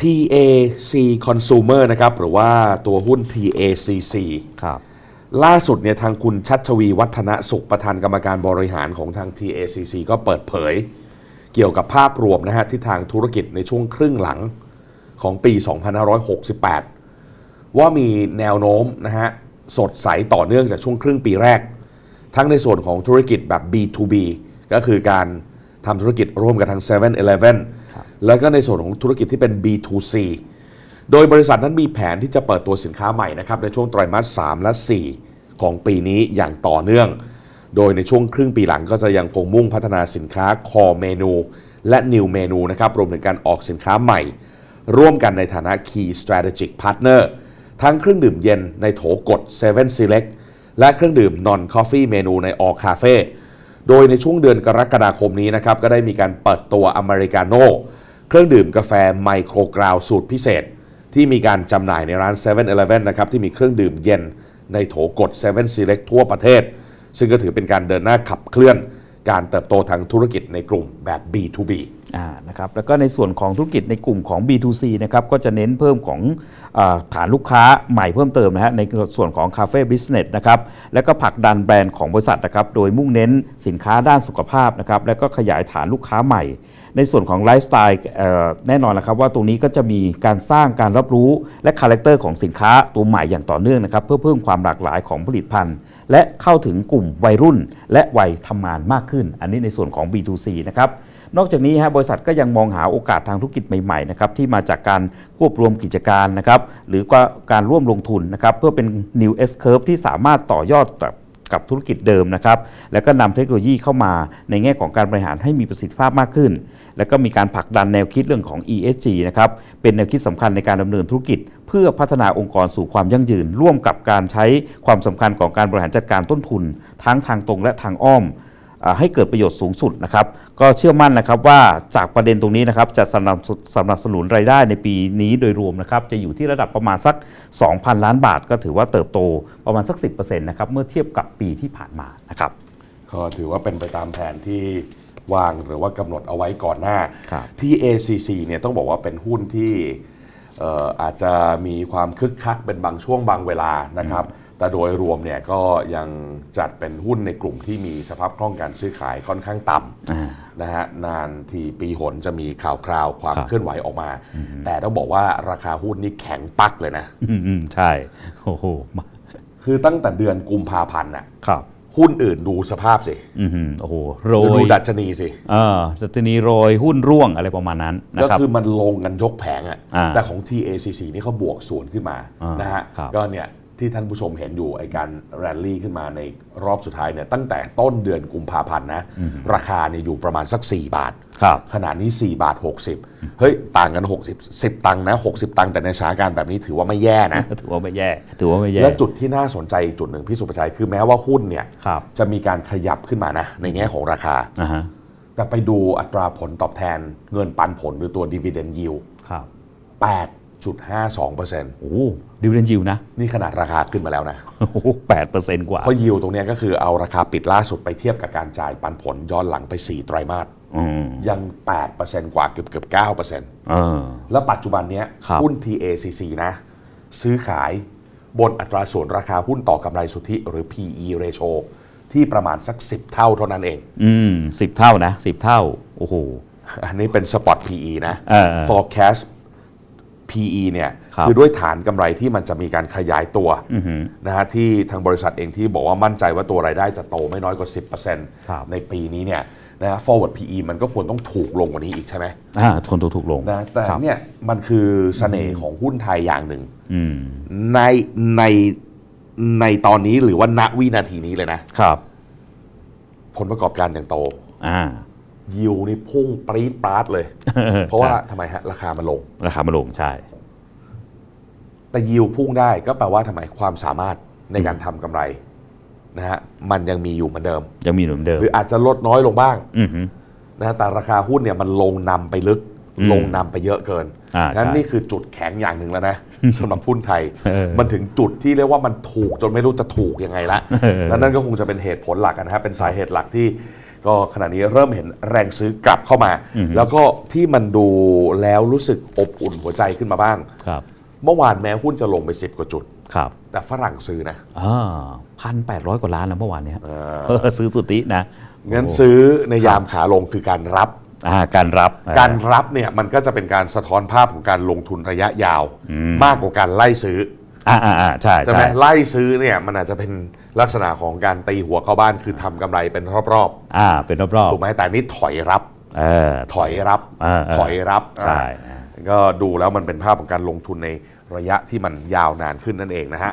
TAC Consumer นะครับหรือว่าตัวหุ้น TACC ครับล่าสุดเนี่ยทางคุณชัชวีวัฒนสุขประธานกรรมการบริหารของทาง TACC ก็เปิดเผย เกี่ยวกับภาพรวมนะฮะที่ทางธุรกิจในช่วงครึ่งหลังของปี 2568 ว่ามีแนวโน้มนะฮะสดใสต่อเนื่องจากช่วงครึ่งปีแรก ทั้งในส่วนของธุรกิจแบบ B2B ก็คือการทำธุรกิจร่วมกับทาง7 e เ e ่ e อ แล้วก็ในส่วนของธุรกิจที่เป็น B2C โดยบริษัทนั้นมีแผนที่จะเปิดตัวสินค้าใหม่นะครับในช่วงไตรมาส 3 และ 4 ของปีนี้อย่างต่อเนื่อง โดยในช่วงครึ่งปีหลังก็จะยังคงมุ่งพัฒนาสินค้า Core เมนู และ New เมนูนะครับรวมถึงการออกสินค้าใหม่ ร่วมกันในฐานะ Key Strategic Partner ทั้งเครื่องดื่มเย็นในโถกด7 Select และเครื่องดื่ม Non Coffee เมนูใน All Cafe โดยในช่วงเดือนกรกฎาคมนี้นะครับก็ได้มีการเปิดตัวอเมริกาโน่เครื่องดื่มกาแฟไมโครกราวสูตรพิเศษ ที่มีการจำหน่ายในร้าน7 e เ e ่ e นะครับที่มีเครื่องดื่มเย็นในโถกด7 Select ทั่วประเทศ ซึ่งก็ถือเป็นการเดินหน้าขับเคลื่อนการเติบโตทางธุรกิจในกลุ่มแบบ B2B นะครับแล้วก็ในส่วนของธุรกิจในกลุ่มของ B2C นะครับก็จะเน้นเพิ่มของอฐานลูกค้าใหม่เพิ่มเติมนะฮะในส่วนของ Cafe Business นะครับแล้วก็ผลักดันแบรนด์ของบริษัทนะครับโดยมุ่งเน้นสินค้าด้านสุขภาพนะครับแล้วก็ขยายฐานลูกค้าใหม่ ในส่วนของไลฟ์สไตล์แน่นอนนะครับว่าตรงนี้ก็จะมีการสร้างการรับรู้และคาแรคเตอร์ของสินค้าตัวใหม่อย่างต่อเนื่องนะครับเพื่อเพิ่มความหลากหลายของผลิตภัณฑ์ และเข้าถึงกลุ่มวัยรุ่น และวัยทำงานมากขึ้น อันนี้ในส่วนของ B2C นะครับ นอกจากนี้ฮะบริษัทก็ยังมองหาโอกาสทางธุรกิจใหม่ๆนะครับที่มาจากการควบรวมกิจการนะครับหรือว่าการร่วมลงทุนนะครับเพื่อเป็น New S Curve ที่สามารถต่อยอดกับกับธุรกิจเดิมนะครับ แล้วก็นำเทคโนโลยีเข้ามาในแง่ของการบริหารให้มีประสิทธิภาพมากขึ้น แล้วก็มีการผลักดันแนวคิดเรื่องของ ESG นะครับ เป็นแนวคิดสำคัญในการดำเนินธุรกิจ เพื่อพัฒนาองค์กรสู่ความยั่งยืน ร่วมกับการใช้ความสำคัญของการบริหารจัดการต้นทุน ทั้งทางตรงและทางอ้อม ให้เกิดประโยชน์สูงสุดนะครับ ก็เชื่อมั่นนะครับว่าจากประเด็นตรงนี้นะครับจะสนับสสนับสนุนรายได้ในปีนี้โดยรวมนะครับจะอยู่ที่ระดับประมาณสัก 2,000 ล้านบาท ก็ถือว่าเติบโตประมาณสัก 10%นะครับเมื่อเทียบกับปีที่ผ่านมานะครับก็ถือว่าเป็นไปตามแผนที่วางหรือว่ากำหนดเอาไว้ก่อนหน้าครับที่ ACC เนี่ยต้องบอกว่าเป็นหุ้นที่เอ่ออาจจะมีความคึกคักเป็นบางช่วงบางเวลานะครับ แต่โดยรวมเนี่ยก็ยังจัดเป็นหุ้นในกลุ่มที่มีสภาพคล่องการซื้อขายค่อนข้างต่อ่าำนะฮะนานทีปีหนจะมีข่าวคราวความครับเคลื่อนไหวออกมา แต่ต้องบอกว่าราคาหุ้นนี่แข็งปักเลยนะอืมอืมใช่โอ้โหมาคือตั้งแต่เดือนกุมภาพันธ์น่ะครับหุ้นอื่นดูสภาพสิอืมอืมโอ้โห โรดูยดัชนีสิเออสัจนีโรยหุ้นร่วงอะไรประมาณนั้นนะก็ครับคือมันลงกันยกแผงอะอ่าแต่ของ TACC นี่เขาบวกสวนขึ้นมาอ่านนะฮะครับก็เนี่ย ที่ท่านผู้ชมเห็นอยู่ไอการแรลลี่ขึ้นมาในรอบสุดท้ายเนี่ยตั้งแต่ต้นเดือนกุมภาพันธ์นะราคาเนี่ยอยู่ประมาณสัก 4 บาท ครับขนาดนี้ 4 บาท 60 เฮ้ย ต่างกัน 60 10 ตังค์นะ 60 ตังค์แต่ในสถานการณ์แบบนี้ถือว่าไม่แย่นะ ถือว่าไม่แย่ถือว่าไม่แย่และจุดที่น่าสนใจอีกจุดหนึ่งพี่สุประชัยคือแม้ว่าหุ้นเนี่ยครับจะมีการขยับขึ้นมานะในแง่ของราคา อ่าฮะแต่ไปดูอัตราผลตอบแทนเงินปันผลหรือตัว dividend yield ครับ 8.52%โอ้ดิวเดนยิวนะ นี่ขนาดราคาขึ้นมาแล้วนะโอ้โหแปดเปอร์เซ็นต์กว่า เพราะยิวตรงเนี้ยก็คือเอาราคาปิดล่าสุดไปเทียบกับการจ่ายปันผลย้อนหลังไป 4 ไตรมาสอืมยัง 8%กว่าเกือบเกือบ9%เออแล้วปัจจุบันเนี้ยครับหุ้น TACC นะ ซื้อขายบนอัตราส่วนราคาหุ้นต่อกำไรสุทธิหรือ PE ratio ที่ประมาณสัก 10 เท่าเท่านั้นเอง อืมสิบเท่านะสิบเท่า โอ้โห อันนี้เป็น spot PE นะเออเออ forecast PE เนี่ยครับคือด้วยฐานกำไรที่มันจะมีการขยายตัวอือหือนะฮะที่ทางบริษัทเองที่บอกว่ามั่นใจว่าตัวรายได้จะโตไม่น้อยกว่า ครับ 10%ในปีนี้เนี่ยนะฮะ forward PE มันก็ควรต้องถูกลงกว่านี้อีกใช่ไหมอ่าทนถูกถูกลงนะแต่ครับเนี่ยมันคือเสน่ห์ของหุ้นไทยอย่างหนึ่ง อืมในในในตอนนี้หรือว่าณวินาทีนี้เลยนะ ครับ ผลประกอบการอย่างโต อ่า ยิวนี่พุ่งปรี๊ดปราดเลย เพราะว่าทำไมฮะราคามันลง ราคามาลงใช่ แต่ยิวพุ่งได้ก็แปลว่าทำไมความสามารถในการทำกำไรนะฮะมันยังมีอยู่เหมือนเดิม ยังมีเหมือนเดิม หรืออาจจะลดน้อยลงบ้างอือหือนะฮะแต่ราคาหุ้นเนี่ยมันลงนำไปลึกอืมลงนำไปเยอะเกินอ่างั้นใช่นี่คือจุดแข็งอย่างหนึ่งแล้วนะสำหรับหุ้นไทยเออมันถึงจุดที่เรียกว่ามันถูกจนไม่รู้จะถูกยังไงละเออแล้วนั่นก็คงจะเป็นเหตุผลหลักนะฮะเป็นสาเหตุหลักที่ ก็ขณะนี้เริ่มเห็นแรงซื้อกลับเข้ามาอือฮึแล้วก็ที่มันดูแล้วรู้สึกอบอุ่นหัวใจขึ้นมาบ้าง ครับ เมื่อวานแม้หุ้นจะลงไป 10 กว่าจุด ครับแต่ฝรั่งซื้อนะอ่าพันแปดร้อยกว่าล้านนะเมื่อวานเนี้ยเออเออซื้อสุทธินะงั้นโอ้ซื้อในยามขาลงคือการรับอ่าการรับการรับเนี่ยมันก็จะเป็นการสะท้อนภาพของการลงทุนระยะยาวอืมมากกว่าการไล่ซื้อ อ่าอ่าอ่าใช่ใช่ไหมใช่ไล่ซื้อเนี่ยมันอาจจะเป็นลักษณะของการตีหัวเข้าบ้านคือทำกำไรเป็นรอบอ่าเป็นรอบๆถูกไหมแต่นี่ถอยรับ ๆเออ ถอยรับเออเออถอยรับใช่ อ่าก็ดูแล้วมันเป็นภาพของการลงทุนในระยะที่มันยาวนานขึ้นนั่นเองนะฮะ